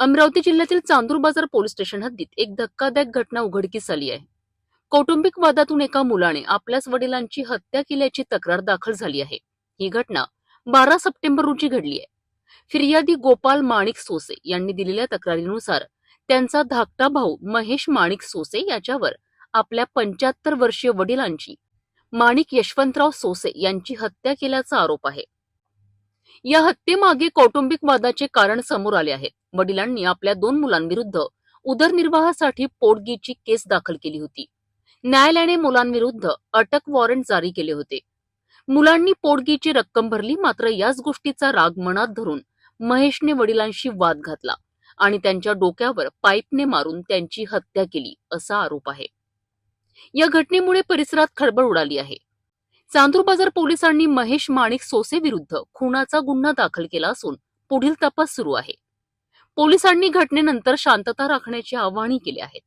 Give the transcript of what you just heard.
अमरावती जिल्ह्यातील चांदूर बाजार police station हद्दीत एक धक्कादायक घटना उघडकीस आली आहे. कौटुंबिक वादातून एका मुलाने आपल्याच वडिलांची हत्या केल्याची तक्रार दाखल झाली आहे. ही घटना बारा सप्टेंबर रोजी घडली आहे. फिर्यादी गोपाल माणिक सोसे यांनी दिलेल्या तक्रारीनुसार त्यांचा धाकटा भाऊ महेश माणिक सोसे याच्यावर आपल्या पंच्याहत्तर वर्षीय वडिलांची माणिक यशवंतराव सोसे यांची हत्या केल्याचा आरोप आहे. या हत्येमागे कौटुंबिक वादाचे कारण समोर आले आहे वडिलांनी आपल्या दोन मुलांविरुद्ध उदरनिर्वाहासाठी पोटगीची केस दाखल केली होती. न्यायालयाने मुलांविरुद्ध अटक वॉरंट जारी केले होते. मुलांनी पोटगीची रक्कम भरली मात्र याच गोष्टीचा राग मनात धरून महेशने वडिलांशी वाद घातला आणि त्यांच्या डोक्यावर पाईपने मारून त्यांची हत्या केली असा आरोप आहे. या घटनेमुळे परिसरात खळबळ उडाली आहे. चांदूर बाजार पोलिसांनी महेश माणिक सोसे विरुद्ध खुनाचा गुन्हा दाखल केला असून पुढील तपास सुरू आहे. पोलिसांनी घटनेनंतर शांतता राखण्याची आवाहनही केले आहेत